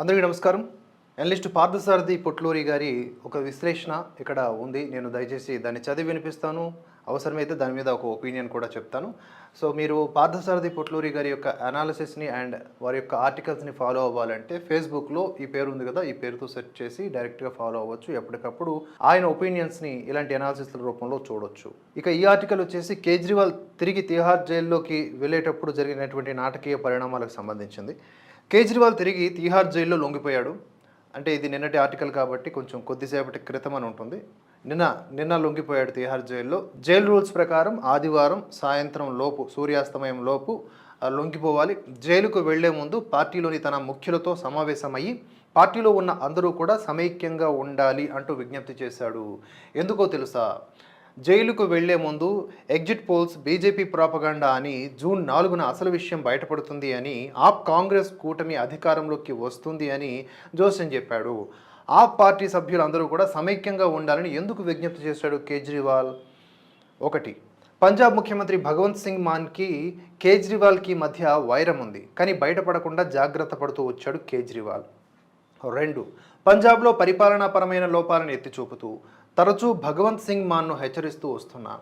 అందరికీ నమస్కారం. ఎనలిస్ట్ పార్థసారథి పొట్లూరి గారి ఒక విశ్లేషణ ఇక్కడ ఉంది. నేను దయచేసి దాన్ని చదివి వినిపిస్తాను. అవసరమైతే దాని మీద ఒక ఒపీనియన్ కూడా చెప్తాను. సో మీరు పార్థసారథి పొట్లూరి గారి యొక్క అనాలిసిస్ని అండ్ వారి యొక్క ఆర్టికల్స్ని ఫాలో అవ్వాలంటే ఫేస్బుక్లో ఈ పేరు ఉంది కదా ఈ పేరుతో సెర్చ్ చేసి డైరెక్ట్గా ఫాలో అవ్వచ్చు. ఎప్పటికప్పుడు ఆయన ఒపీనియన్స్ని ఇలాంటి అనాలిసిస్ల రూపంలో చూడొచ్చు. ఇక ఈ ఆర్టికల్ వచ్చేసి కేజ్రీవాల్ తిరిగి తిహార్ జైల్లోకి వెళ్ళేటప్పుడు జరిగినటువంటి నాటకీయ పరిణామాలకు సంబంధించింది. కేజ్రీవాల్ తిరిగి తీహార్ జైల్లో లొంగిపోయాడు. అంటే ఇది నిన్నటి ఆర్టికల్ కాబట్టి కొంచెం కొద్దిసేపటి క్రితం అని ఉంటుంది. నిన్న నిన్న లొంగిపోయాడు తీహార్ జైల్లో. జైలు రూల్స్ ప్రకారం ఆదివారం సాయంత్రం లోపు సూర్యాస్తమయం లోపు లొంగిపోవాలి. జైలుకు వెళ్ళే ముందు పార్టీలోని తన ముఖ్యులతో సమావేశమయ్యి పార్టీలో ఉన్న అందరూ కూడా సమైక్యంగా ఉండాలి అంటూ విజ్ఞప్తి చేశాడు. ఎందుకో తెలుసా? జైలుకు వెళ్ళే ముందు ఎగ్జిట్ పోల్స్ బీజేపీ ప్రాపగాండా అని జూన్ నాలుగున అసలు విషయం బయటపడుతుంది అని ఆప్ కాంగ్రెస్ కూటమి అధికారంలోకి వస్తుంది అని జోసెన్ చెప్పాడు. ఆప్ పార్టీ సభ్యులందరూ కూడా సమైక్యంగా ఉండాలని ఎందుకు విజ్ఞప్తి చేశాడు కేజ్రీవాల్? ఒకటి పంజాబ్ ముఖ్యమంత్రి భగవంత్ సింగ్ మాన్కి కేజ్రీవాల్కి మధ్య వైరం ఉంది కానీ బయటపడకుండా జాగ్రత్త పడుతూ వచ్చాడు కేజ్రీవాల్. రెండు పంజాబ్లో పరిపాలనాపరమైన లోపాలను ఎత్తి చూపుతూ తరచూ భగవంత్ సింగ్ మాన్ను హెచ్చరిస్తూ వస్తున్నా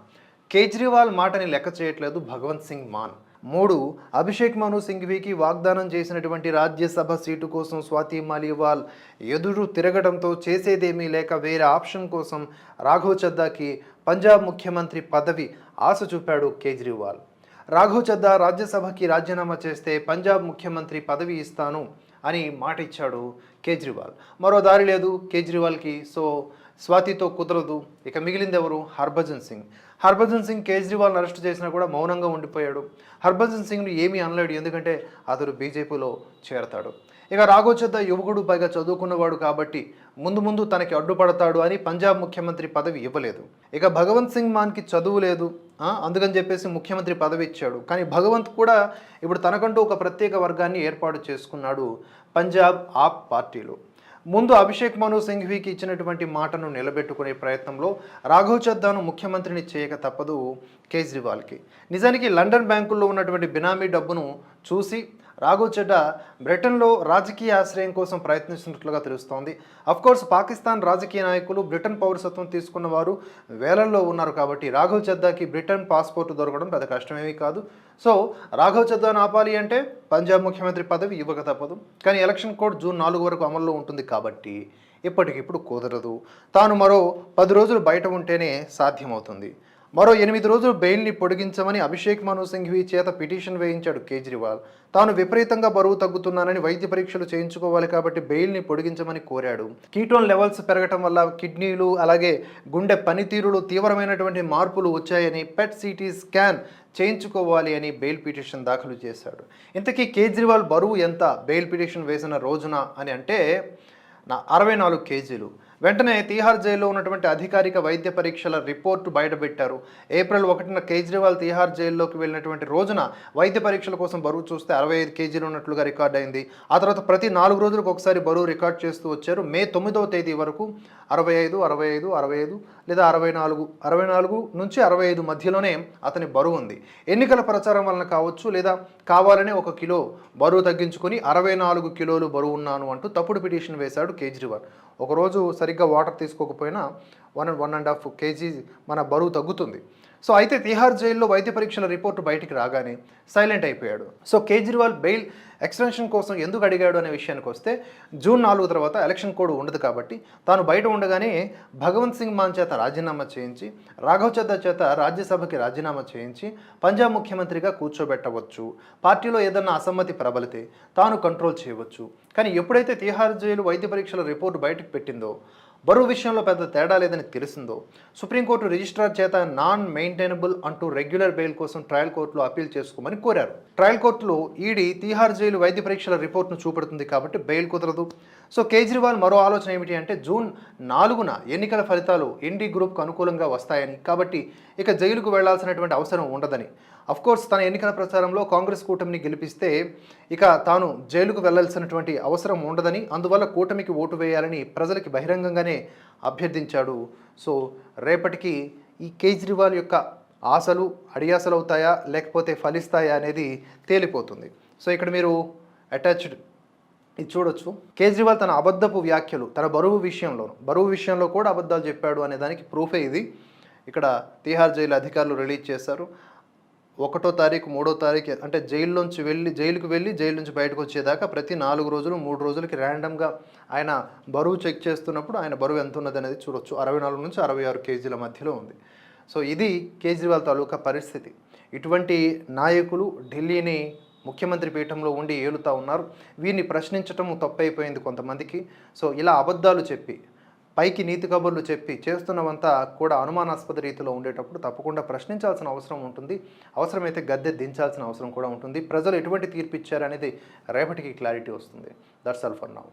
కేజ్రీవాల్ మాటని లెక్క చేయట్లేదు భగవంత్ సింగ్ మాన్. మూడు అభిషేక్ మను సింఘ్వీకి వాగ్దానం చేసినటువంటి రాజ్యసభ సీటు కోసం స్వాతి మాలివాల్ ఎదురు తిరగడంతో చేసేదేమీ లేక వేరే ఆప్షన్ కోసం రాఘవ్ చద్దాకి పంజాబ్ ముఖ్యమంత్రి పదవి ఆశ చూపాడు కేజ్రీవాల్. రాఘవ్ చద్దా రాజ్యసభకి రాజీనామా చేస్తే పంజాబ్ ముఖ్యమంత్రి పదవి ఇస్తాను అని మాట ఇచ్చాడు కేజ్రీవాల్. మరో దారి లేదు కేజ్రీవాల్కి సో స్వాతితో కుదరదు. ఇక మిగిలింది ఎవరు? హర్భజన్ సింగ్. హర్భజన్ సింగ్ కేజ్రీవాల్ని అరెస్ట్ చేసినా కూడా మౌనంగా ఉండిపోయాడు. హర్భజన్ సింగ్ను ఏమీ అనలేడు ఎందుకంటే అతడు బీజేపీలో చేరతాడు. ఇక రాఘోచద్ద యువకుడు పైగా చదువుకున్నవాడు కాబట్టి ముందు ముందు తనకి అడ్డుపడతాడు అని పంజాబ్ ముఖ్యమంత్రి పదవి ఇవ్వలేదు. ఇక భగవంత్ సింగ్ మాన్కి చదువు లేదు అందుకని చెప్పేసి ముఖ్యమంత్రి పదవి ఇచ్చాడు. కానీ భగవంత్ కూడా ఇప్పుడు తనకంటూ ఒక ప్రత్యేక వర్గాన్ని ఏర్పాటు చేసుకున్నాడు పంజాబ్ ఆప్ పార్టీలో. ముందు అభిషేక్ మను సింఘ్వీకి ఇచ్చినటువంటి మాటను నిలబెట్టుకునే ప్రయత్నంలో రాఘవ్ చద్దాను ముఖ్యమంత్రిని చేయక తప్పదు కేజ్రీవాల్కి. నిజానికి లండన్ బ్యాంకుల్లో ఉన్నటువంటి బినామీ డబ్బును చూసి రాఘవ్ చెడ్డా బ్రిటన్లో రాజకీయ ఆశ్రయం కోసం ప్రయత్నిస్తున్నట్లుగా తెలుస్తోంది. అఫ్కోర్స్ పాకిస్తాన్ రాజకీయ నాయకులు బ్రిటన్ పౌరసత్వం తీసుకున్న వారు వేలల్లో ఉన్నారు కాబట్టి రాఘవ్ చద్దాకి బ్రిటన్ పాస్పోర్ట్ దొరకడం పెద్ద కష్టమేమీ కాదు. సో రాఘవ్ చద్దాను ఆపాలి అంటే పంజాబ్ ముఖ్యమంత్రి పదవి ఇవ్వక తప్పదు. కానీ ఎలక్షన్ కోడ్ జూన్ నాలుగు వరకు అమల్లో ఉంటుంది కాబట్టి ఇప్పటికిప్పుడు కుదరదు. తాను మరో పది రోజులు బయట ఉంటేనే సాధ్యమవుతుంది. మరో ఎనిమిది రోజులు బెయిల్ని పొడిగించమని అభిషేక్ మను సింఘ్వి చేత పిటిషన్ వేయించాడు కేజ్రీవాల్. తాను విపరీతంగా బరువు తగ్గుతున్నానని వైద్య పరీక్షలు చేయించుకోవాలి కాబట్టి బెయిల్ని పొడిగించమని కోరాడు. కీటోన్ లెవెల్స్ పెరగటం వల్ల కిడ్నీలు అలాగే గుండె పనితీరులో తీవ్రమైనటువంటి మార్పులు వచ్చాయని పెట్ సిటీ స్కాన్ చేయించుకోవాలి అని బెయిల్ పిటిషన్ దాఖలు చేశాడు. ఇంతకీ కేజ్రీవాల్ బరువు ఎంత? బెయిల్ పిటిషన్ వేసిన రోజున అని అంటే నా అరవై నాలుగు కేజీలు. వెంటనే తీహార్ జైల్లో ఉన్నటువంటి అధికారిక వైద్య పరీక్షల రిపోర్టు బయటపెట్టారు. ఏప్రిల్ ఒకటిన కేజ్రీవాల్ తీహార్ జైల్లోకి వెళ్ళినటువంటి రోజున వైద్య పరీక్షల కోసం బరువు చూస్తే అరవై ఐదు కేజీలు ఉన్నట్లుగా రికార్డ్ అయింది. ఆ తర్వాత ప్రతి నాలుగు రోజులకు ఒకసారి బరువు రికార్డ్ చేస్తూ వచ్చారు. మే తొమ్మిదవ తేదీ వరకు అరవై ఐదు అరవై ఐదు అరవై ఐదు లేదా అరవై నాలుగు అరవై నాలుగు నుంచి అరవై ఐదు మధ్యలోనే అతని బరువు ఉంది. ఎన్నికల ప్రచారం వలన కావచ్చు లేదా కావాలనే ఒక కిలో బరువు తగ్గించుకొని అరవై నాలుగు కిలోలు బరువు ఉన్నాను అంటూ తప్పుడు పిటిషన్ వేశాడు కేజ్రీవాల్. ఒకరోజు సరిగ్గా water తీసుకోకపోయినా one and one and half KG మన బరువు తగ్గుతుంది. సో అయితే తిహార్ జైల్లో వైద్య పరీక్షల రిపోర్టు బయటికి రాగానే సైలెంట్ అయిపోయాడు. సో కేజ్రీవాల్ బెయిల్ ఎక్స్టెన్షన్ కోసం ఎందుకు అడిగాడు అనే విషయానికి వస్తే జూన్ నాలుగు తర్వాత ఎలక్షన్ కోడ్ ఉండదు కాబట్టి తాను బయట ఉండగానే భగవంత్ సింగ్ మాన్ చేత రాజీనామా చేయించి రాఘవ్ చద్దా చేత రాజ్యసభకి రాజీనామా చేయించి పంజాబ్ ముఖ్యమంత్రిగా కూర్చోబెట్టవచ్చు. పార్టీలో ఏదన్నా అసమ్మతి ప్రబలితే తాను కంట్రోల్ చేయవచ్చు. కానీ ఎప్పుడైతే తిహార్ జైలు వైద్య పరీక్షల రిపోర్టు బయటకు పెట్టిందో బరువు విషయంలో పెద్ద తేడా లేదని తెలిసిందో సుప్రీంకోర్టు రిజిస్ట్రార్ చేత నాన్ మెయింటైనబుల్ అంటూ రెగ్యులర్ బెయిల్ కోసం ట్రయల్ కోర్టులో అప్పీల్ చేసుకోమని కోరారు. ట్రయల్ కోర్టులో ఈడీ తీహార్ జైలు వైద్య పరీక్షల రిపోర్ట్ను చూపెడుతుంది కాబట్టి బెయిల్ కుదరదు. సో కేజ్రీవాల్ మరో ఆలోచన ఏమిటి అంటే జూన్ నాలుగున ఎన్నికల ఫలితాలు ఎన్డీ గ్రూప్కు అనుకూలంగా వస్తాయని. కాబట్టి ఇక జైలుకు వెళ్ళాల్సినటువంటి అవసరం ఉండదని. కోర్స్ తన ఎన్నికల ప్రచారంలో కాంగ్రెస్ కూటమిని గెలిపిస్తే ఇక తాను జైలుకు వెళ్ళాల్సినటువంటి అవసరం ఉండదని అందువల్ల కూటమికి ఓటు వేయాలని ప్రజలకి బహిరంగంగానే అభ్యర్థించాడు. సో రేపటికి ఈ కేజ్రీవాల్ యొక్క ఆశలు అడియాసలు అవుతాయా లేకపోతే ఫలిస్తాయా అనేది తేలిపోతుంది. సో ఇక్కడ మీరు అటాచ్డ్ ఇది చూడొచ్చు. కేజ్రీవాల్ తన అబద్ధపు వ్యాఖ్యలు తన బరువు విషయంలో బరువు విషయంలో కూడా అబద్ధాలు చెప్పాడు అనే దానికి ప్రూఫే ఇది. ఇక్కడ తీహార్ జైలు అధికారులు రిలీజ్ చేశారు. ఒకటో తారీఖు మూడో తారీఖు అంటే జైల్లోంచి వెళ్ళి జైలుకు వెళ్ళి జైలు నుంచి బయటకు వచ్చేదాకా ప్రతి నాలుగు రోజులు మూడు రోజులకి ర్యాండమ్గా ఆయన బరువు చెక్ చేస్తున్నప్పుడు ఆయన బరువు ఎంత ఉన్నది అనేది చూడొచ్చు. అరవై నాలుగు నుంచి అరవై ఆరు కేజీల మధ్యలో ఉంది. సో ఇది కేజ్రీవాల్ తాలూకా పరిస్థితి. ఇటువంటి నాయకులు ఢిల్లీని ముఖ్యమంత్రి పీఠంలో ఉండి ఏలుతా ఉన్నారు. వీరిని ప్రశ్నించటం తప్పైపోయింది కొంతమందికి. సో ఇలా అబద్ధాలు చెప్పి పైకి నీతి కబుర్లు చెప్పి చేస్తున్నవంతా కూడా అనుమానాస్పద రీతిలో ఉండేటప్పుడు తప్పకుండా ప్రశ్నించాల్సిన అవసరం ఉంటుంది. అవసరమైతే గద్దె దించాల్సిన అవసరం కూడా ఉంటుంది. ప్రజలు ఎటువంటి తీర్పు ఇచ్చారనేది రేపటికి క్లారిటీ వస్తుంది. That's all for now.